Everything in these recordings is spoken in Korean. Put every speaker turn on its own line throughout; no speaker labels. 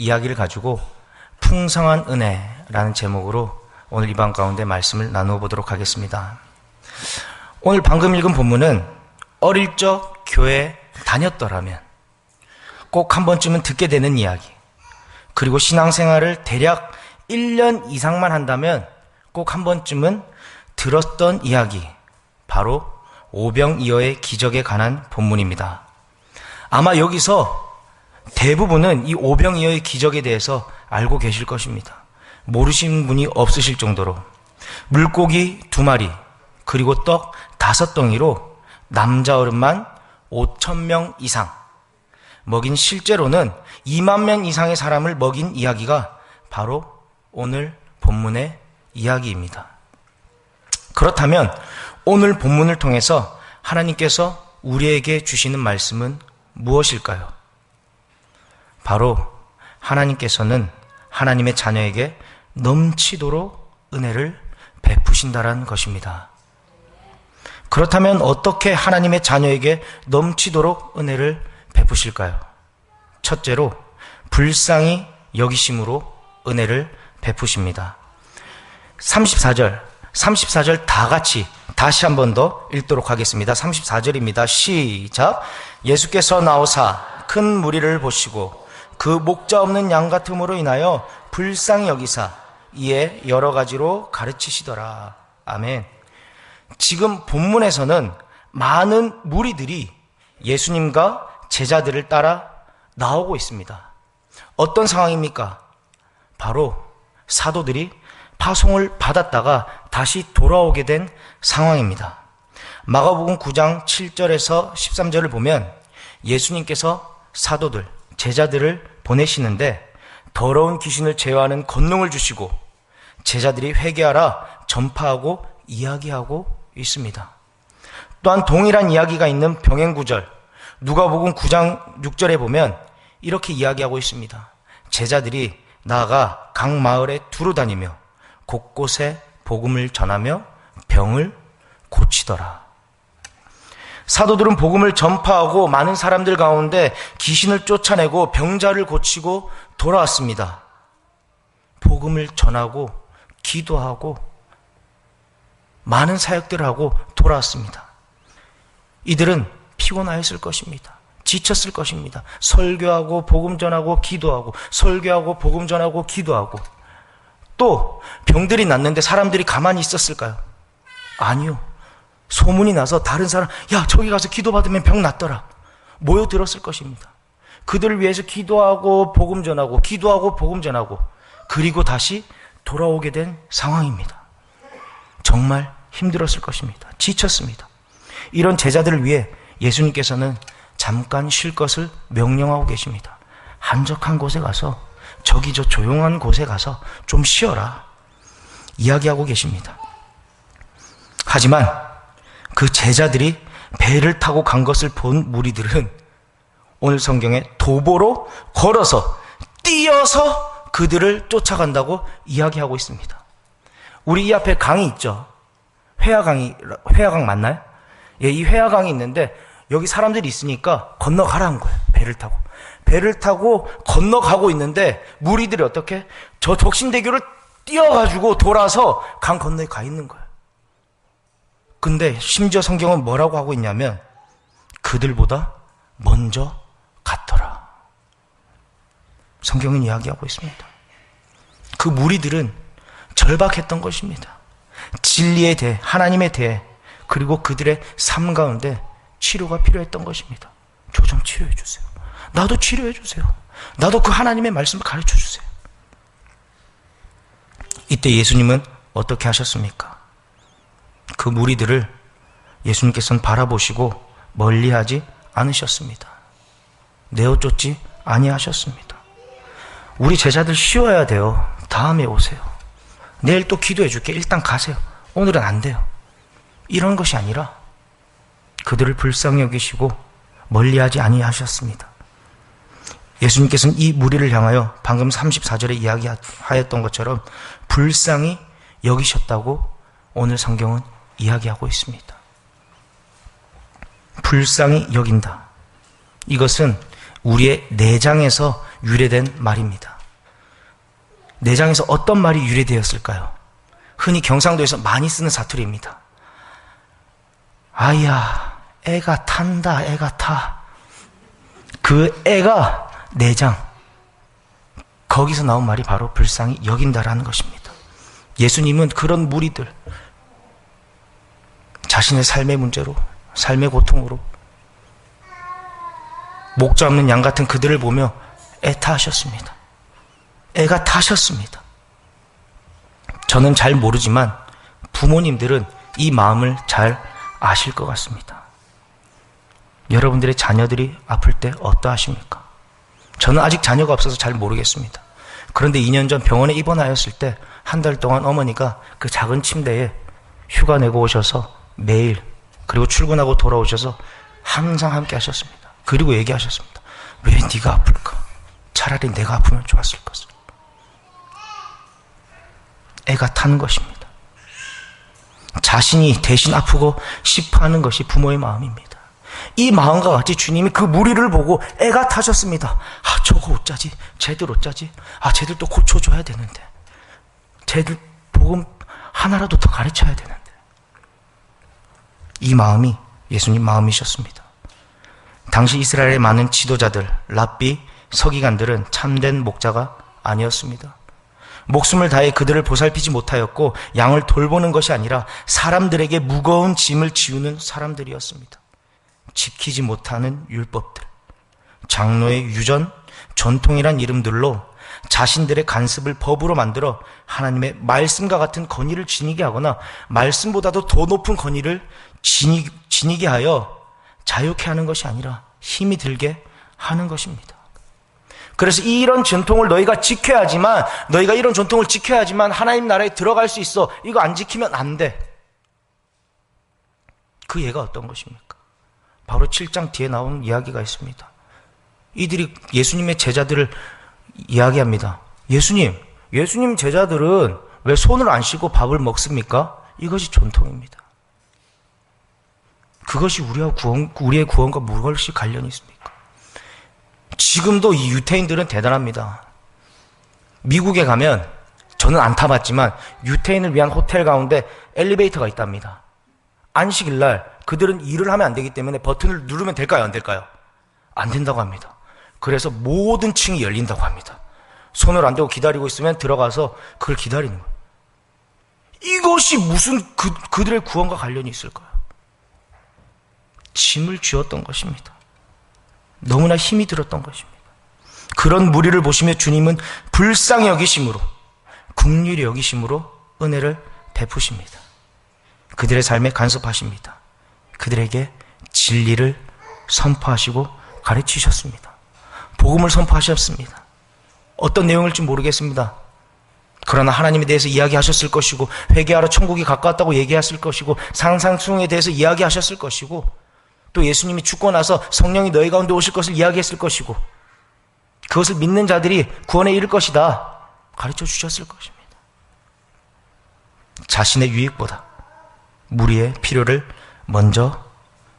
이야기를 가지고 풍성한 은혜라는 제목으로 오늘 이 방 가운데 말씀을 나누어 보도록 하겠습니다. 오늘 방금 읽은 본문은 어릴 적 교회 다녔더라면 꼭 한 번쯤은 듣게 되는 이야기. 그리고 신앙생활을 대략 1년 이상만 한다면 꼭 한 번쯤은 들었던 이야기. 바로 오병이어의 기적에 관한 본문입니다. 아마 여기서 대부분은 이 오병이어의 기적에 대해서 알고 계실 것입니다. 모르시는 분이 없으실 정도로 물고기 두 마리 그리고 떡 다섯 덩이로 남자 어른만 5천 명 이상 먹인 실제로는 2만 명 이상의 사람을 먹인 이야기가 바로 오늘 본문의 이야기입니다. 그렇다면 오늘 본문을 통해서 하나님께서 우리에게 주시는 말씀은 무엇일까요? 바로 하나님께서는 하나님의 자녀에게 넘치도록 은혜를 베푸신다라는 것입니다. 그렇다면 어떻게 하나님의 자녀에게 넘치도록 은혜를 베푸실까요? 첫째로 불쌍히 여기심으로 은혜를 베푸십니다. 34절, 34절 다 같이 다시 한 번 더 읽도록 하겠습니다. 34절입니다. 시작. 예수께서 나오사 큰 무리를 보시고 그 목자 없는 양 같음으로 인하여 불쌍히 여기사 이에 여러 가지로 가르치시더라. 아멘. 지금 본문에서는 많은 무리들이 예수님과 제자들을 따라 나오고 있습니다. 어떤 상황입니까? 바로 사도들이 파송을 받았다가 다시 돌아오게 된 상황입니다. 마가복음 9장 7절에서 13절을 보면 예수님께서 사도들, 제자들을 보내시는데 더러운 귀신을 제어하는 권능을 주시고 제자들이 회개하라 전파하고 이야기하고 있습니다. 또한 동일한 이야기가 있는 병행구절 누가복음 9장 6절에 보면 이렇게 이야기하고 있습니다. 제자들이 나아가 각 마을에 두루 다니며 곳곳에 복음을 전하며 병을 고치더라. 사도들은 복음을 전파하고 많은 사람들 가운데 귀신을 쫓아내고 병자를 고치고 돌아왔습니다. 복음을 전하고 기도하고 많은 사역들을 하고 돌아왔습니다. 이들은 피곤하였을 것입니다. 지쳤을 것입니다. 설교하고 복음 전하고 기도하고 설교하고 복음 전하고 기도하고 또 병들이 났는데 사람들이 가만히 있었을까요? 아니요. 소문이 나서 다른 사람, 야, 저기 가서 기도받으면 병 낫더라. 모여들었을 것입니다. 그들을 위해서 기도하고 복음 전하고, 기도하고 복음 전하고, 그리고 다시 돌아오게 된 상황입니다. 정말 힘들었을 것입니다. 지쳤습니다. 이런 제자들을 위해 예수님께서는 잠깐 쉴 것을 명령하고 계십니다. 한적한 곳에 가서, 저기 저 조용한 곳에 가서 좀 쉬어라. 이야기하고 계십니다. 하지만 그 제자들이 배를 타고 간 것을 본 무리들은 오늘 성경에 도보로 걸어서 뛰어서 그들을 쫓아간다고 이야기하고 있습니다. 우리 이 앞에 강이 있죠. 회화강이 회화강 맞나요? 예, 이 회화강이 있는데 여기 사람들이 있으니까 건너가라는 거예요. 배를 타고. 배를 타고 건너가고 있는데 무리들이 어떻게 저 덕신대교를 뛰어가지고 돌아서 강 건너에 가 있는 거예요. 근데 심지어 성경은 뭐라고 하고 있냐면 그들보다 먼저 갔더라. 성경은 이야기하고 있습니다. 그 무리들은 절박했던 것입니다. 진리에 대해, 하나님에 대해, 그리고 그들의 삶 가운데 치료가 필요했던 것입니다. 저 좀 치료해 주세요. 나도 치료해 주세요. 나도 그 하나님의 말씀을 가르쳐 주세요. 이때 예수님은 어떻게 하셨습니까? 그 무리들을 예수님께서는 바라보시고 멀리하지 않으셨습니다. 내어 쫓지 아니하셨습니다. 우리 제자들 쉬어야 돼요. 다음에 오세요. 내일 또 기도해 줄게. 일단 가세요. 오늘은 안 돼요. 이런 것이 아니라 그들을 불쌍히 여기시고 멀리하지 아니하셨습니다. 예수님께서는 이 무리를 향하여 방금 34절에 이야기하였던 것처럼 불쌍히 여기셨다고 오늘 성경은 이야기하고 있습니다. 불쌍히 여긴다. 이것은 우리의 내장에서 유래된 말입니다. 내장에서 어떤 말이 유래되었을까요? 흔히 경상도에서 많이 쓰는 사투리입니다. 아야, 애가 탄다, 애가 타. 그 애가 내장. 거기서 나온 말이 바로 불쌍히 여긴다라는 것입니다. 예수님은 그런 무리들, 자신의 삶의 문제로, 삶의 고통으로, 목자 없는 양 같은 그들을 보며 애타하셨습니다. 애가 타셨습니다. 저는 잘 모르지만 부모님들은 이 마음을 잘 아실 것 같습니다. 여러분들의 자녀들이 아플 때 어떠하십니까? 저는 아직 자녀가 없어서 잘 모르겠습니다. 그런데 2년 전 병원에 입원하였을 때 한 달 동안 어머니가 그 작은 침대에 휴가 내고 오셔서 매일 그리고 출근하고 돌아오셔서 항상 함께 하셨습니다. 그리고 얘기하셨습니다. 왜 네가 아플까? 차라리 내가 아프면 좋았을 것을. 애가 타는 것입니다. 자신이 대신 아프고 싶어하는 것이 부모의 마음입니다. 이 마음과 같이 주님이 그 무리를 보고 애가 타셨습니다. 아, 저거 어쩌지? 쟤들 어쩌지? 아, 쟤들 또 고쳐줘야 되는데. 쟤들 복음 하나라도 더 가르쳐야 되는데. 이 마음이 예수님 마음이셨습니다. 당시 이스라엘의 많은 지도자들, 랍비, 서기관들은 참된 목자가 아니었습니다. 목숨을 다해 그들을 보살피지 못하였고 양을 돌보는 것이 아니라 사람들에게 무거운 짐을 지우는 사람들이었습니다. 지키지 못하는 율법들, 장로의 유전, 전통이란 이름들로 자신들의 간섭을 법으로 만들어 하나님의 말씀과 같은 권위를 지니게 하거나 말씀보다도 더 높은 권위를 지니, 지니게 하여 자유케 하는 것이 아니라 힘이 들게 하는 것입니다. 그래서 이런 전통을 너희가 지켜야지만 너희가 이런 전통을 지켜야지만 하나님 나라에 들어갈 수 있어. 이거 안 지키면 안 돼. 그 예가 어떤 것입니까? 바로 7장 뒤에 나온 이야기가 있습니다. 이들이 예수님의 제자들을 이야기합니다. 예수님, 예수님 제자들은 왜 손을 안 씻고 밥을 먹습니까? 이것이 전통입니다. 그것이 우리와 구원, 우리의 구원과 무엇이 관련이 있습니까? 지금도 이 유태인들은 대단합니다. 미국에 가면 저는 안 타봤지만 유태인을 위한 호텔 가운데 엘리베이터가 있답니다. 안식일 날 그들은 일을 하면 안 되기 때문에 버튼을 누르면 될까요? 안 될까요? 안 된다고 합니다. 그래서 모든 층이 열린다고 합니다. 손을 안 대고 기다리고 있으면 들어가서 그걸 기다리는 거예요. 이것이 무슨 그, 그들의 구원과 관련이 있을까요? 짐을 쥐었던 것입니다. 너무나 힘이 들었던 것입니다. 그런 무리를 보시며 주님은 불쌍히 여기심으로, 국률이 여기심으로 은혜를 베푸십니다. 그들의 삶에 간섭하십니다. 그들에게 진리를 선포하시고 가르치셨습니다. 복음을 선포하셨습니다. 어떤 내용일지 모르겠습니다. 그러나 하나님에 대해서 이야기하셨을 것이고 회개하러 천국이 가까웠다고 얘기했을 것이고 상상수에 대해서 이야기하셨을 것이고 또 예수님이 죽고 나서 성령이 너희 가운데 오실 것을 이야기했을 것이고 그것을 믿는 자들이 구원에 이를 것이다 가르쳐 주셨을 것입니다. 자신의 유익보다 무리의 필요를 먼저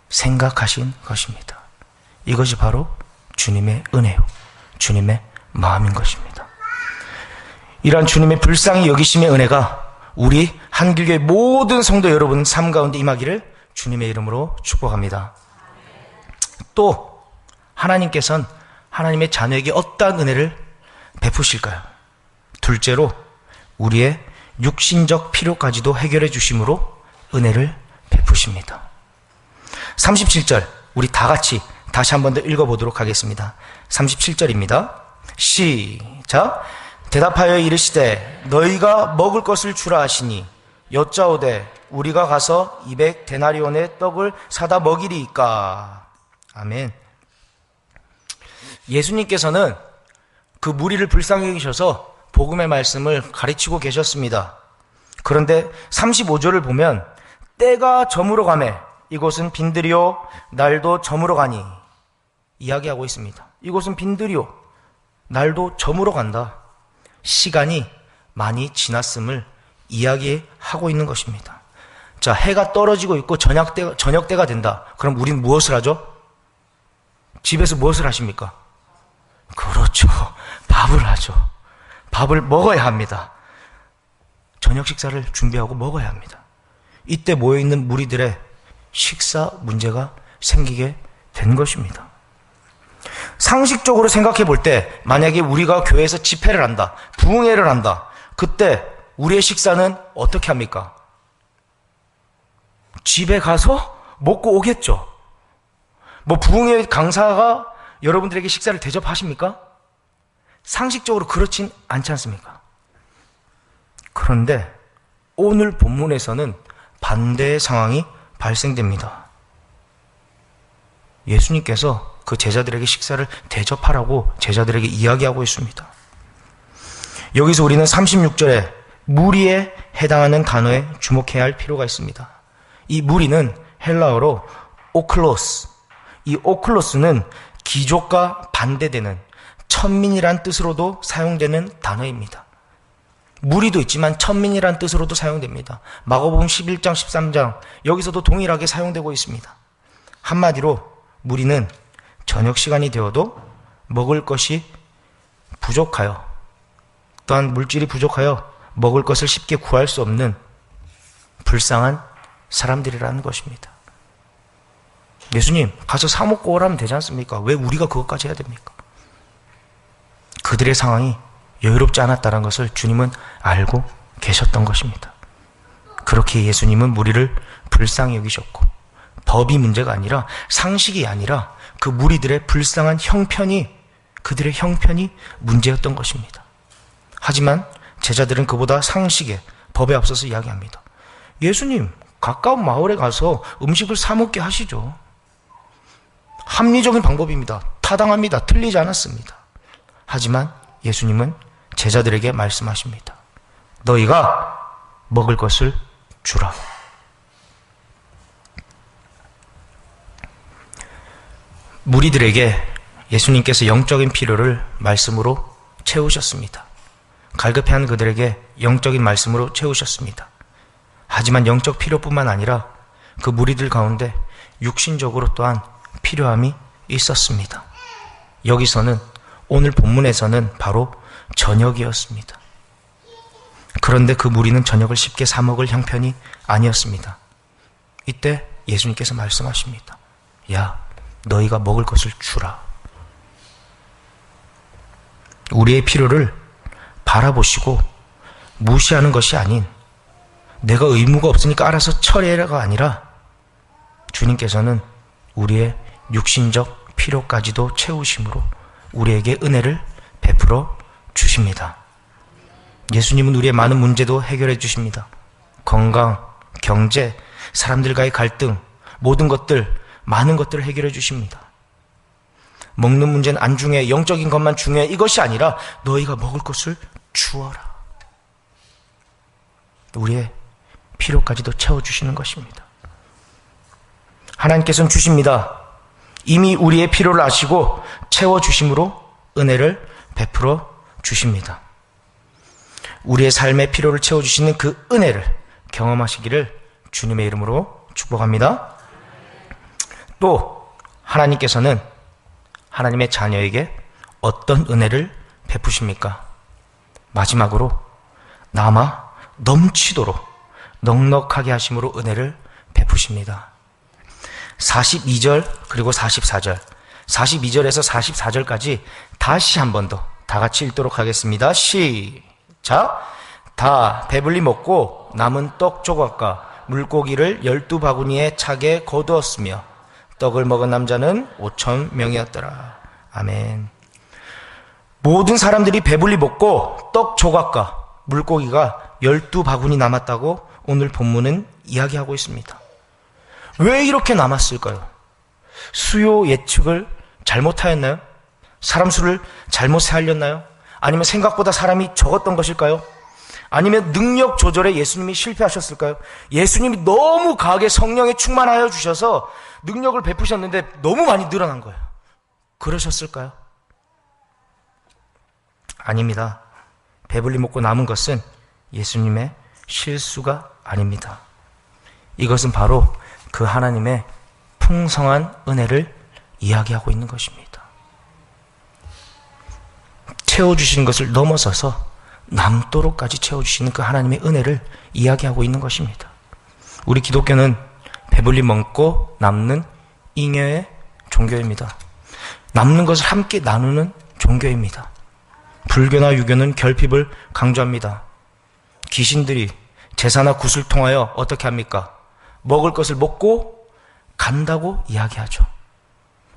생각하신 것입니다. 이것이 바로 주님의 은혜요. 주님의 마음인 것입니다. 이러한 주님의 불쌍히 여기심의 은혜가 우리 한길교의 모든 성도 여러분 삶 가운데 임하기를 주님의 이름으로 축복합니다. 또 하나님께서는 하나님의 자녀에게 어떠한 은혜를 베푸실까요? 둘째로 우리의 육신적 필요까지도 해결해 주심으로 은혜를 베푸십니다. 37절 우리 다 같이 다시 한 번 더 읽어보도록 하겠습니다. 37절입니다. 시작. 대답하여 이르시되 너희가 먹을 것을 주라 하시니 여짜오되 우리가 가서 200 데나리온의 떡을 사다 먹이리이까. 아멘. 예수님께서는 그 무리를 불쌍히 여기셔서 복음의 말씀을 가르치고 계셨습니다. 그런데 35절을 보면 때가 저물어 가매 이곳은 빈들이요 날도 저물어 가니 이야기하고 있습니다. 이곳은 빈들이요 날도 저물어 간다. 시간이 많이 지났음을 이야기하고 있는 것입니다. 자, 해가 떨어지고 있고 저녁 때 저녁 때가 된다. 그럼 우리는 무엇을 하죠? 집에서 무엇을 하십니까? 그렇죠. 밥을 하죠. 밥을 먹어야 합니다. 저녁 식사를 준비하고 먹어야 합니다. 이때 모여있는 무리들의 식사 문제가 생기게 된 것입니다. 상식적으로 생각해 볼 때, 만약에 우리가 교회에서 집회를 한다, 부흥회를 한다, 그때 우리의 식사는 어떻게 합니까? 집에 가서 먹고 오겠죠. 뭐 부흥회 강사가 여러분들에게 식사를 대접하십니까? 상식적으로 그렇진 않지 않습니까? 그런데 오늘 본문에서는 반대의 상황이 발생됩니다. 예수님께서 그 제자들에게 식사를 대접하라고 제자들에게 이야기하고 있습니다. 여기서 우리는 36절에 무리에 해당하는 단어에 주목해야 할 필요가 있습니다. 이 무리는 헬라어로 오클로스. 이 오클로스는 기족과 반대되는 천민이란 뜻으로도 사용되는 단어입니다. 무리도 있지만 천민이란 뜻으로도 사용됩니다. 마가복음 11장 13장 여기서도 동일하게 사용되고 있습니다. 한마디로 무리는 저녁 시간이 되어도 먹을 것이 부족하여 또한 물질이 부족하여 먹을 것을 쉽게 구할 수 없는 불쌍한 사람들이라는 것입니다. 예수님, 가서 사먹고 오라면 되지 않습니까? 왜 우리가 그것까지 해야 됩니까? 그들의 상황이 여유롭지 않았다는 것을 주님은 알고 계셨던 것입니다. 그렇게 예수님은 무리를 불쌍히 여기셨고, 법이 문제가 아니라 상식이 아니라 그 무리들의 불쌍한 형편이, 그들의 형편이 문제였던 것입니다. 하지만 제자들은 그보다 상식에, 법에 앞서서 이야기합니다. 예수님, 가까운 마을에 가서 음식을 사먹게 하시죠. 합리적인 방법입니다. 타당합니다. 틀리지 않았습니다. 하지만 예수님은 제자들에게 말씀하십니다. 너희가 먹을 것을 주라. 무리들에게 예수님께서 영적인 필요를 말씀으로 채우셨습니다. 갈급해한 그들에게 영적인 말씀으로 채우셨습니다. 하지만 영적 필요뿐만 아니라 그 무리들 가운데 육신적으로 또한 필요함이 있었습니다. 여기서는 오늘 본문에서는 바로 저녁이었습니다. 그런데 그 무리는 저녁을 쉽게 사 먹을 형편이 아니었습니다. 이때 예수님께서 말씀하십니다. 야, 너희가 먹을 것을 주라. 우리의 필요를 바라보시고 무시하는 것이 아닌 내가 의무가 없으니까 알아서 처리해라가 아니라 주님께서는 우리의 육신적 필요까지도 채우심으로 우리에게 은혜를 베풀어 주십니다. 예수님은 우리의 많은 문제도 해결해 주십니다. 건강, 경제, 사람들과의 갈등, 모든 것들, 많은 것들을 해결해 주십니다. 먹는 문제는 안중에 영적인 것만 중요해 이것이 아니라 너희가 먹을 것을 주어라. 우리의 필요까지도 채워주시는 것입니다. 하나님께서는 주십니다. 이미 우리의 필요를 아시고 채워주심으로 은혜를 베풀어 주십니다. 우리의 삶의 필요를 채워주시는 그 은혜를 경험하시기를 주님의 이름으로 축복합니다. 또 하나님께서는 하나님의 자녀에게 어떤 은혜를 베푸십니까? 마지막으로 남아 넘치도록 넉넉하게 하심으로 은혜를 베푸십니다. 42절 그리고 44절 42절에서 44절까지 다시 한 번 더 다 같이 읽도록 하겠습니다. 시작 다 배불리 먹고 남은 떡 조각과 물고기를 열두 바구니에 차게 거두었으며 떡을 먹은 남자는 5천 명이었더라. 아멘. 모든 사람들이 배불리 먹고 떡 조각과 물고기가 열두 바구니 남았다고 오늘 본문은 이야기하고 있습니다. 왜 이렇게 남았을까요? 수요 예측을 잘못하였나요? 사람 수를 잘못 세알렸나요? 아니면 생각보다 사람이 적었던 것일까요? 아니면 능력 조절에 예수님이 실패하셨을까요? 예수님이 너무 강하게 성령에 충만하여 주셔서 능력을 베푸셨는데 너무 많이 늘어난 거예요. 그러셨을까요? 아닙니다. 배불리 먹고 남은 것은 예수님의 실수가 아닙니다. 이것은 바로 그 하나님의 풍성한 은혜를 이야기하고 있는 것입니다. 채워주시는 것을 넘어서서 남도록까지 채워주시는 그 하나님의 은혜를 이야기하고 있는 것입니다. 우리 기독교는 배불리 먹고 남는 잉여의 종교입니다. 남는 것을 함께 나누는 종교입니다. 불교나 유교는 결핍을 강조합니다. 귀신들이 제사나 굿을 통하여 어떻게 합니까? 먹을 것을 먹고 간다고 이야기하죠.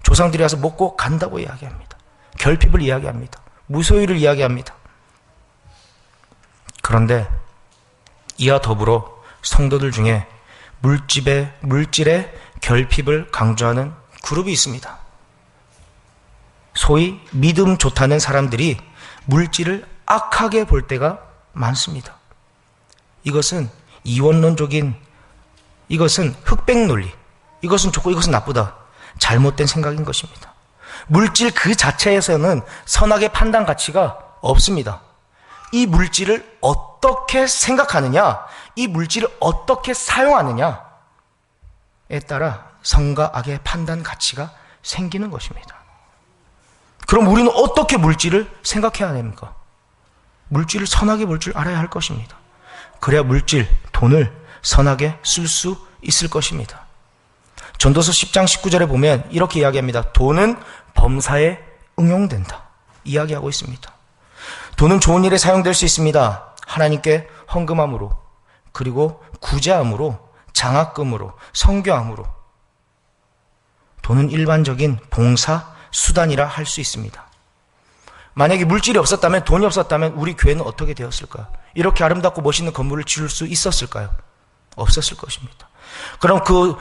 조상들이 와서 먹고 간다고 이야기합니다. 결핍을 이야기합니다. 무소유를 이야기합니다. 그런데 이와 더불어 성도들 중에 물집의, 물질의 결핍을 강조하는 그룹이 있습니다. 소위 믿음 좋다는 사람들이 물질을 악하게 볼 때가 많습니다. 이것은 이원론적인 이것은 흑백 논리. 이것은 좋고 이것은 나쁘다. 잘못된 생각인 것입니다. 물질 그 자체에서는 선악의 판단 가치가 없습니다. 이 물질을 어떻게 생각하느냐, 이 물질을 어떻게 사용하느냐에 따라 성과 악의 판단 가치가 생기는 것입니다. 그럼 우리는 어떻게 물질을 생각해야 됩니까? 물질을 선하게 볼 줄 알아야 할 것입니다. 그래야 물질, 돈을 선하게 쓸 수 있을 것입니다. 전도서 10장 19절에 보면 이렇게 이야기합니다. 돈은 범사에 응용된다. 이야기하고 있습니다. 돈은 좋은 일에 사용될 수 있습니다. 하나님께 헌금함으로, 그리고 구제함으로, 장학금으로, 성교함으로. 돈은 일반적인 봉사 수단이라 할 수 있습니다. 만약에 물질이 없었다면, 돈이 없었다면 우리 교회는 어떻게 되었을까요? 이렇게 아름답고 멋있는 건물을 지을 수 있었을까요? 없었을 것입니다. 그럼 그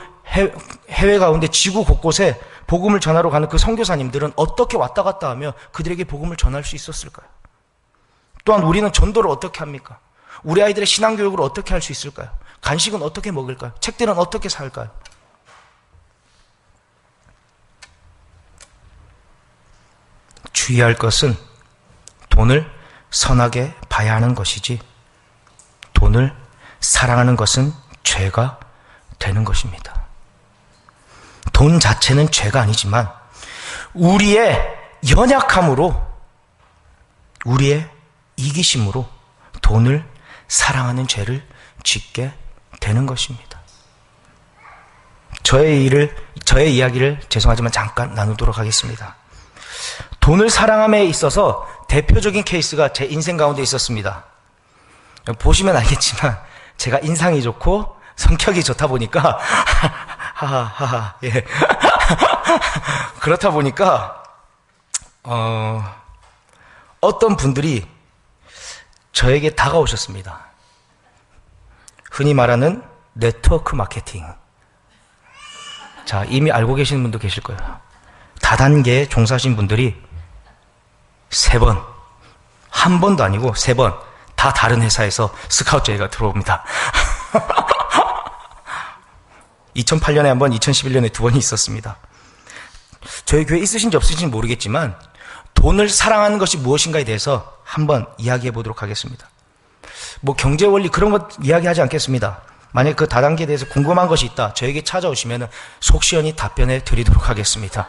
해외 가운데 지구 곳곳에 복음을 전하러 가는 그 선교사님들은 어떻게 왔다 갔다 하며 그들에게 복음을 전할 수 있었을까요? 또한 우리는 전도를 어떻게 합니까? 우리 아이들의 신앙 교육을 어떻게 할 수 있을까요? 간식은 어떻게 먹을까요? 책들은 어떻게 살까요? 주의할 것은 돈을 선하게 봐야 하는 것이지 돈을 사랑하는 것은 죄가 되는 것입니다. 돈 자체는 죄가 아니지만 우리의 연약함으로 우리의 이기심으로 돈을 사랑하는 죄를 짓게 되는 것입니다. 저의 일을 저의 이야기를 죄송하지만 잠깐 나누도록 하겠습니다. 돈을 사랑함에 있어서 대표적인 케이스가 제 인생 가운데 있었습니다. 보시면 알겠지만 제가 인상이 좋고 성격이 좋다 보니까 하하하하 예 그렇다 보니까 어 어떤 분들이 저에게 다가오셨습니다. 흔히 말하는 네트워크 마케팅. 자, 이미 알고 계시는 분도 계실 거예요. 다단계에 종사하신 분들이 세 번, 한 번도 아니고 세 번, 다 다른 회사에서 스카우트 제의가 들어옵니다. 2008년에 한 번, 2011년에 두 번이 있었습니다. 저희 교회 있으신지 없으신지 모르겠지만 돈을 사랑하는 것이 무엇인가에 대해서 한번 이야기해 보도록 하겠습니다. 뭐 경제 원리 그런 것 이야기하지 않겠습니다. 만약 그 다단계에 대해서 궁금한 것이 있다. 저에게 찾아오시면 속 시원히 답변해 드리도록 하겠습니다.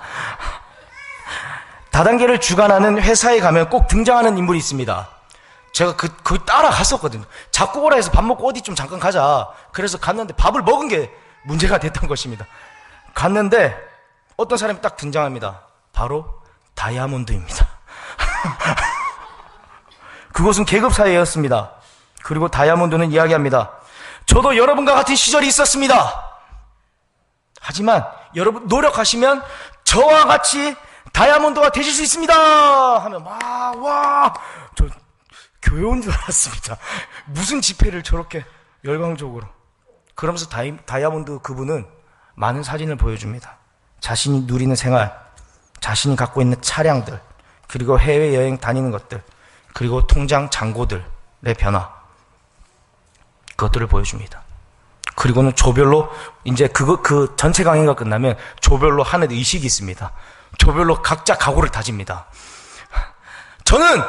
다단계를 주관하는 회사에 가면 꼭 등장하는 인물이 있습니다. 제가 그, 그 따라갔었거든요. 자꾸 오라 해서 밥 먹고 어디 좀 잠깐 가자. 그래서 갔는데 밥을 먹은 게 문제가 됐던 것입니다. 갔는데 어떤 사람이 딱 등장합니다. 바로 다이아몬드입니다. 그곳은 계급 사회였습니다. 그리고 다이아몬드는 이야기합니다. 저도 여러분과 같은 시절이 있었습니다. 하지만 여러분 노력하시면 저와 같이 다이아몬드가 되실 수 있습니다. 하면 막 와, 저 교회 온 줄 알았습니다. 무슨 집회를 저렇게 열광적으로. 그러면서 다이, 다이아몬드 그분은 많은 사진을 보여줍니다. 자신이 누리는 생활, 자신이 갖고 있는 차량들, 그리고 해외여행 다니는 것들, 그리고 통장 잔고들의 변화. 그것들을 보여줍니다. 그리고는 조별로, 이제 그거, 그 전체 강의가 끝나면 조별로 하는 의식이 있습니다. 조별로 각자 각오를 다집니다. 저는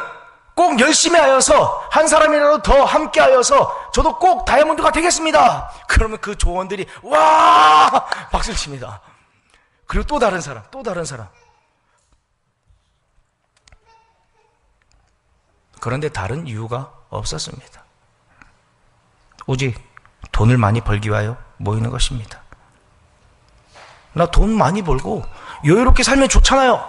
꼭 열심히 하여서 한 사람이라도 더 함께 하여서 저도 꼭 다이아몬드가 되겠습니다. 그러면 그 조원들이 와 박수를 칩니다. 그리고 또 다른 사람, 또 다른 사람. 그런데 다른 이유가 없었습니다. 오직 돈을 많이 벌기 위하여 모이는 것입니다. 나 돈 많이 벌고 여유롭게 살면 좋잖아요.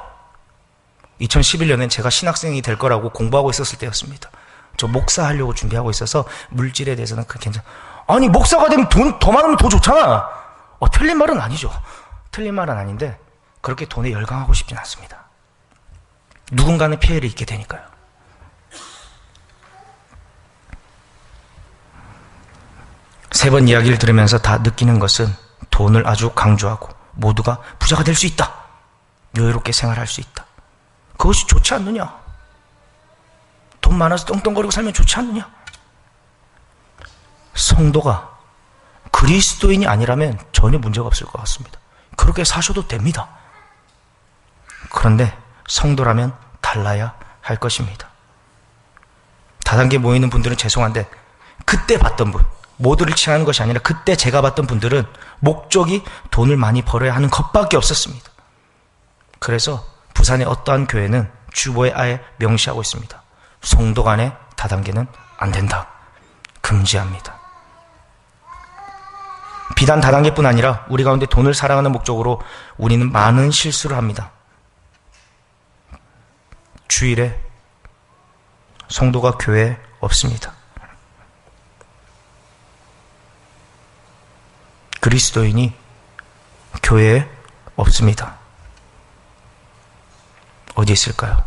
2011년엔 제가 신학생이 될 거라고 공부하고 있었을 때였습니다. 저 목사 하려고 준비하고 있어서 물질에 대해서는 그 괜찮. 아니 목사가 되면 돈 더 많으면 더 좋잖아. 어, 틀린 말은 아니죠. 틀린 말은 아닌데 그렇게 돈에 열광하고 싶진 않습니다. 누군가는 피해를 입게 되니까요. 세 번 이야기를 들으면서 다 느끼는 것은 돈을 아주 강조하고 모두가 부자가 될 수 있다. 여유롭게 생활할 수 있다. 그것이 좋지 않느냐? 돈 많아서 떵떵거리고 살면 좋지 않느냐? 성도가 그리스도인이 아니라면 전혀 문제가 없을 것 같습니다. 그렇게 사셔도 됩니다. 그런데 성도라면 달라야 할 것입니다. 다단계 모이는 분들은 죄송한데 그때 봤던 분, 모두를 칭하는 것이 아니라 그때 제가 봤던 분들은 목적이 돈을 많이 벌어야 하는 것밖에 없었습니다. 그래서 부산의 어떠한 교회는 주보에 아예 명시하고 있습니다. 성도 간의 다단계는 안 된다. 금지합니다. 비단 다단계뿐 아니라 우리 가운데 돈을 사랑하는 목적으로 우리는 많은 실수를 합니다. 주일에 성도가 교회에 없습니다. 그리스도인이 교회에 없습니다. 어디 있을까요?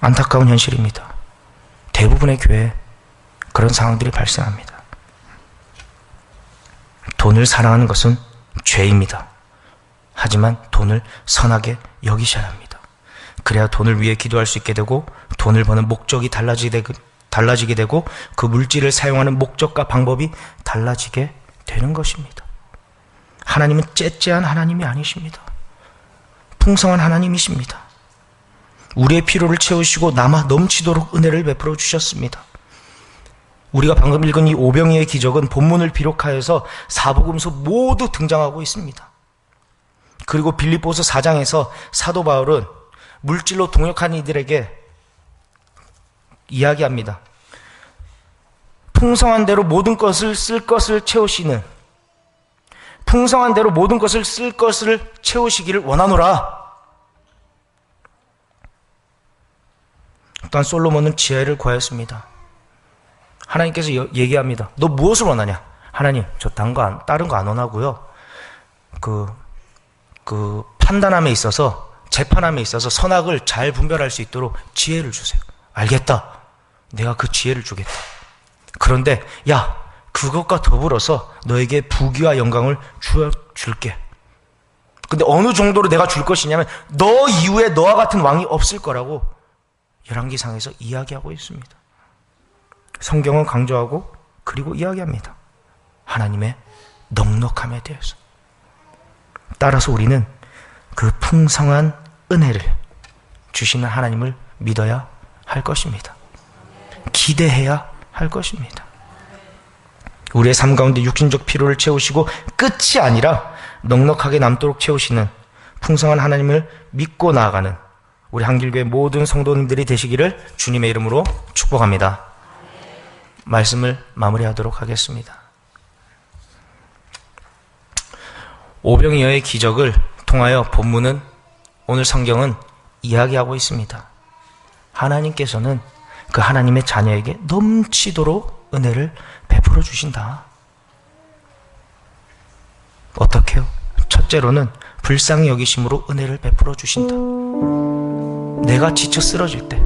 안타까운 현실입니다. 대부분의 교회에 그런 상황들이 발생합니다. 돈을 사랑하는 것은 죄입니다. 하지만 돈을 선하게 여기셔야 합니다. 그래야 돈을 위해 기도할 수 있게 되고 돈을 버는 목적이 달라지게, 달라지게 되고 그 물질을 사용하는 목적과 방법이 달라지게 되는 것입니다. 하나님은 째째한 하나님이 아니십니다. 풍성한 하나님이십니다. 우리의 필요를 채우시고 남아 넘치도록 은혜를 베풀어 주셨습니다. 우리가 방금 읽은 이 오병이의 기적은 본문을 비록하여서 사복음서 모두 등장하고 있습니다. 그리고 빌립보서 4장에서 사도 바울은 물질로 동역한 이들에게 이야기합니다. 풍성한 대로 모든 것을 쓸 것을 채우시는 풍성한 대로 모든 것을 쓸 것을 채우시기를 원하노라. 또한 솔로몬은 지혜를 구하였습니다. 하나님께서 얘기합니다. 너 무엇을 원하냐? 하나님, 저 다른 거 안, 다른 거 안 원하고요. 그, 그 판단함에 있어서, 재판함에 있어서 선악을 잘 분별할 수 있도록 지혜를 주세요. 알겠다. 내가 그 지혜를 주겠다. 그런데, 야, 그것과 더불어서 너에게 부귀와 영광을 주, 줄게. 근데 어느 정도로 내가 줄 것이냐면, 너 이후에 너와 같은 왕이 없을 거라고 열왕기상에서 이야기하고 있습니다. 성경은 강조하고 그리고 이야기합니다. 하나님의 넉넉함에 대해서. 따라서 우리는 그 풍성한 은혜를 주시는 하나님을 믿어야 할 것입니다. 기대해야 할 것입니다. 우리의 삶 가운데 육신적 필요를 채우시고 끝이 아니라 넉넉하게 남도록 채우시는 풍성한 하나님을 믿고 나아가는 우리 한길교회 모든 성도님들이 되시기를 주님의 이름으로 축복합니다. 말씀을 마무리하도록 하겠습니다. 오병이어의 기적을 통하여 본문은 오늘 성경은 이야기하고 있습니다. 하나님께서는 그 하나님의 자녀에게 넘치도록 은혜를 베풀어 주신다. 어떻게요? 첫째로는 불쌍히 여기심으로 은혜를 베풀어 주신다. 내가 지쳐 쓰러질 때,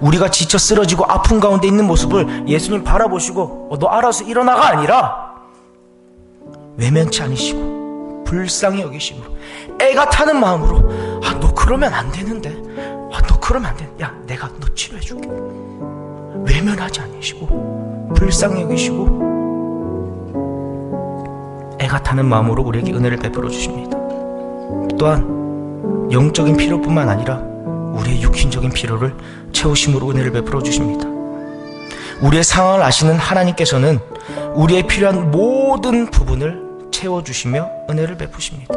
우리가 지쳐 쓰러지고 아픈 가운데 있는 모습을 예수님 바라보시고 어, 너 알아서 일어나가 아니라 외면치 않으시고 불쌍히 여기심으로 애가 타는 마음으로 아 너 그러면 안 되는데 그러면 안 돼. 야 내가 너 치료해 줄게. 외면하지 않으시고 불쌍히 여기시고 애가 타는 마음으로 우리에게 은혜를 베풀어 주십니다. 또한 영적인 필요뿐만 아니라 우리의 육신적인 필요를 채우심으로 은혜를 베풀어 주십니다. 우리의 상황을 아시는 하나님께서는 우리의 필요한 모든 부분을 채워주시며 은혜를 베푸십니다.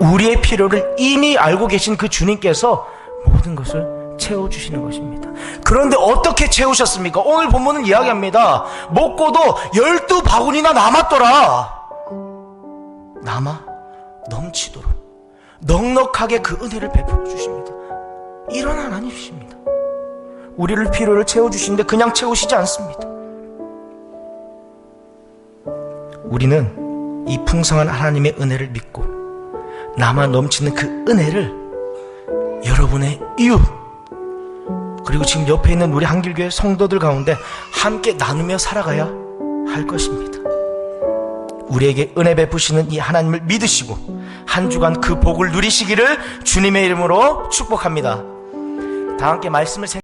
우리의 필요를 이미 알고 계신 그 주님께서 모든 것을 채워주시는 것입니다. 그런데 어떻게 채우셨습니까? 오늘 본문은 이야기합니다. 먹고도 열두 바구니나 남았더라. 남아 넘치도록 넉넉하게 그 은혜를 베풀어 주십니다. 이런 하나님이십니다. 우리를 필요를 채워주시는데 그냥 채우시지 않습니다. 우리는 이 풍성한 하나님의 은혜를 믿고 남아 넘치는 그 은혜를 여러분의 이웃 그리고 지금 옆에 있는 우리 한길교회 성도들 가운데 함께 나누며 살아가야 할 것입니다. 우리에게 은혜 베푸시는 이 하나님을 믿으시고 한 주간 그 복을 누리시기를 주님의 이름으로 축복합니다. 다 함께 말씀을 생